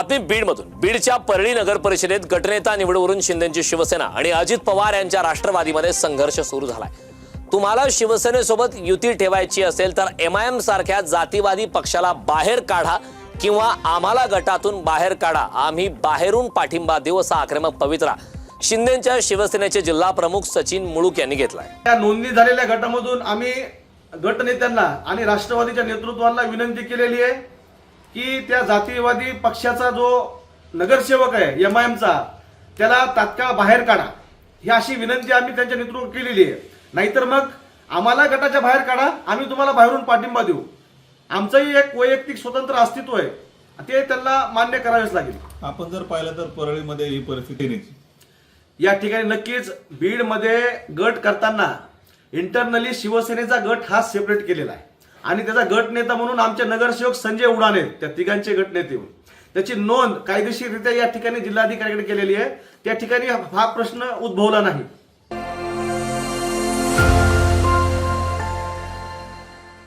बातमी बीडमधून बीडच्या परळी नगर परिषदेत गटनेता निवडवरून शिंदेची शिवसेना आणि अजित पवार यांच्या राष्ट्रवादीमध्ये संघर्ष सुरू झालाय. तुम्हाला शिवसेनेसोबत युती ठेवायची असेल तर एम आय एम सारख्या जातीवादी पक्षाला बाहेर काढा किंवा आम्हाला गटातून बाहेर काढा. आम्ही बाहेरून पाठिंबा देऊ असा आक्रमक पवित्रा शिंदेच्या शिवसेनेचे जिल्हा प्रमुख सचिन मुळूक यांनी घेतलाय. त्या नोंदणी झालेल्या गटामधून आम्ही गटनेत्यांना आणि राष्ट्रवादीच्या नेतृत्वाला विनंती केलेली आहे. की त्या जातीवादी पक्षाचा जो नगरसेवक आहे एम आय एमचा त्याला तात्काळ बाहेर काढा. ही अशी विनंती आम्ही त्यांच्या नेतृत्व केलेली आहे. नाहीतर मग आम्हाला गटाच्या बाहेर काढा आम्ही तुम्हाला बाहेरून पाठिंबा देऊ. आमचंही एक वैयक्तिक स्वतंत्र अस्तित्व आहे. ते त्यांना मान्य करावेच लागेल. आपण जर पाहिलं तर परळीमध्ये ही परिस्थिती या ठिकाणी नक्कीच बीडमध्ये गट करताना इंटरनली शिवसेनेचा गट हा सेपरेट केलेला आहे. आणि त्याचा गट नेता म्हणून आमचे नगरसेवक संजय उडाणे त्या तिघांचे गट नेते. त्याची नोंद कायदेशीररित्या या ठिकाणी जिल्हाधिकाऱ्याकडे केलेली आहे. त्या ठिकाणी हा प्रश्न उद्भवला नाही.